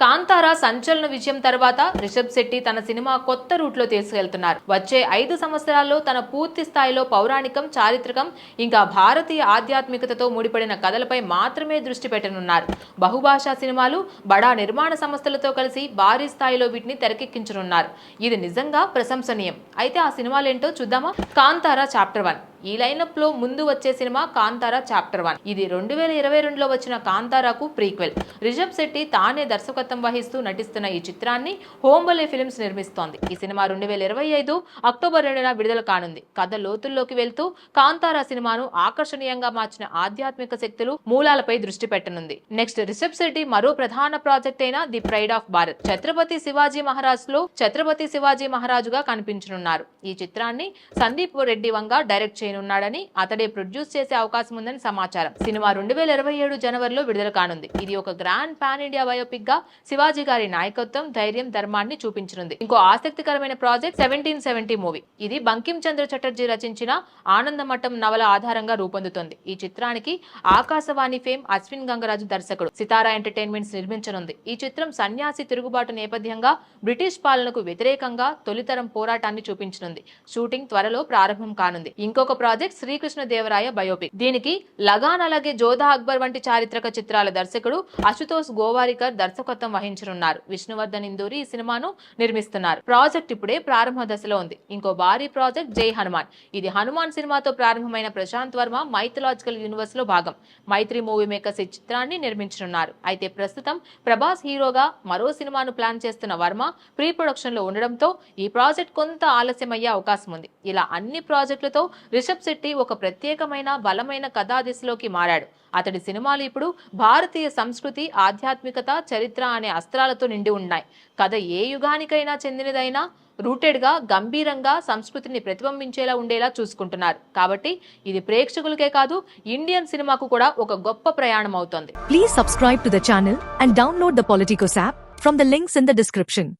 కాంతార సంచలన విజయం తర్వాత రిషబ్ శెట్టి తన సినిమా కొత్త రూట్లో తీసుకెళ్తున్నారు. వచ్చే ఐదు సంవత్సరాల్లో తన పూర్తి స్థాయిలో పౌరాణికం చారిత్రకం ఇంకా భారతీయ ఆధ్యాత్మికతతో ముడిపడిన కథలపై మాత్రమే దృష్టి పెట్టనున్నారు. బహుభాషా సినిమాలు బడా నిర్మాణ సంస్థలతో కలిసి భారీ స్థాయిలో వీటిని తెరకెక్కించనున్నారు. ఇది నిజంగా ప్రశంసనీయం. అయితే ఆ సినిమాలేంటో చూద్దామా? Kantara chapter one. ఈ లైనప్లో ముందు వచ్చే సినిమా కాంతారా చాప్టర్ వన్ ఇది రెండు వేల ఇరవై రెండులో వచ్చిన కాంతారాకు ప్రీక్వెల్ రిషబ్ శెట్టి తానే దర్శకత్వం వహిస్తూ నటిస్తున్న ఈ చిత్రాన్ని హోంబలే ఫిల్మ్స్ నిర్మిస్తోంది. ఈ సినిమా రెండు వేల ఇరవై ఐదు అక్టోబర్ రెండున విడుదల కానుంది. కథ లోతుల్లోకి వెళ్తూ కాంతారా సినిమాను ఆకర్షణీయంగా మార్చిన ఆధ్యాత్మిక శక్తులు మూలాలపై దృష్టి పెట్టనుంది. నెక్స్ట్ రిషబ్ శెట్టి మరో ప్రధాన ప్రాజెక్ట్ అయిన the pride of Bharat. Chhatrapati Shivaji మహారాజ్లో Chhatrapati Shivaji మహారాజుగా కనిపించనున్నారు. ఈ చిత్రాన్ని సందీప్ రెడ్డి వంగ డైరెక్ట్ చేయనున్నాడని అతడే ప్రొడ్యూస్ చేసే అవకాశం ఉందని సమాచారం. సినిమా రెండు వేల ఇరవై ఏడు జనవరిలో విడుదల కానుంది. ఇది ఒక గ్రాండ్ పాన్ ఇండియా బయోపిక్గా శివాజీ గారి నాయకత్వం ధైర్యం ధర్మాన్ని చూపించనుంది. ఇంకో ఆసక్తికరమైన ప్రాజెక్ట్ సెవెంటీన్ సెవెంటీ మూవీ. ఇది బంకిం చంద్ర చటర్జీ రచించిన ఆనందమఠం నవల ఆధారంగా రూపొందుతోంది. ఈ చిత్రానికి ఆకాశవాణి ఫేమ్ అశ్విన్ గంగరాజు దర్శకుడు. సితారా ఎంటర్టైన్మెంట్స్ నిర్మించనుంది. ఈ చిత్రం సన్యాసి తిరుగుబాటు నేపథ్యంగా బ్రిటిష్ పాలనకు వ్యతిరేకంగా తొలితరం పోరాటాన్ని చూపించనుంది. షూటింగ్ త్వరలో ప్రారంభం కానుంది. ఇంకొక ప్రాజెక్ట్ శ్రీకృష్ణ దేవరాయ బయోపిక్. దీనికి లగాన్ అలాగే జోధా అక్బర్ వంటి చారిత్రక చిత్రాల దర్శకుడు అశుతోష్ గోవారికర్ దర్శకత్వం వహించనున్నారు. విష్ణువర్ధన్ ఇందూరి ఈ సినిమాను నిర్మిస్తున్నారు. ప్రాజెక్ట్ ఇప్పుడే ప్రారంభ దశలో ఉంది. ఇంకో భారీ ప్రాజెక్ట్ జై హనుమాన్. ఇది హనుమాన్ సినిమాతో ప్రారంభమైన ప్రశాంత్ వర్మ మైథలాజికల్ యూనివర్స్లో భాగం. మైత్రి మూవీ మేకర్స్ ఈ చిత్రాన్ని నిర్మించనున్నారు. అయితే ప్రస్తుతం ప్రభాస్ హీరోగా మరో సినిమాను ప్లాన్ చేస్తున్న వర్మ ప్రీ ప్రొడక్షన్లో ఉండడంతో ఈ ప్రాజెక్ట్ కొంత ఆలస్యమయ్యే అవకాశం ఉంది. ఇలా అన్ని ప్రాజెక్టులతో రిషబ్ శెట్టి ఒక ప్రత్యేకమైన బలమైన కథా దిశలోకి మారాడు. అతడి సినిమాలు ఇప్పుడు భారతీయ సంస్కృతి ఆధ్యాత్మికత చరిత్ర అనే అస్త్రాలతో నిండి ఉన్నాయి. కథ ఏ యుగానికైనా చెందినదైనా రూటెడ్గా గంభీరంగా సంస్కృతిని ప్రతిబింబించేలా ఉండేలా చూసుకుంటున్నారు. కాబట్టి ఇది ప్రేక్షకులకే కాదు ఇండియన్ సినిమాకు కూడా ఒక గొప్ప ప్రయాణం అవుతోంది. Please subscribe to the channel and download the politicos app from the links in the description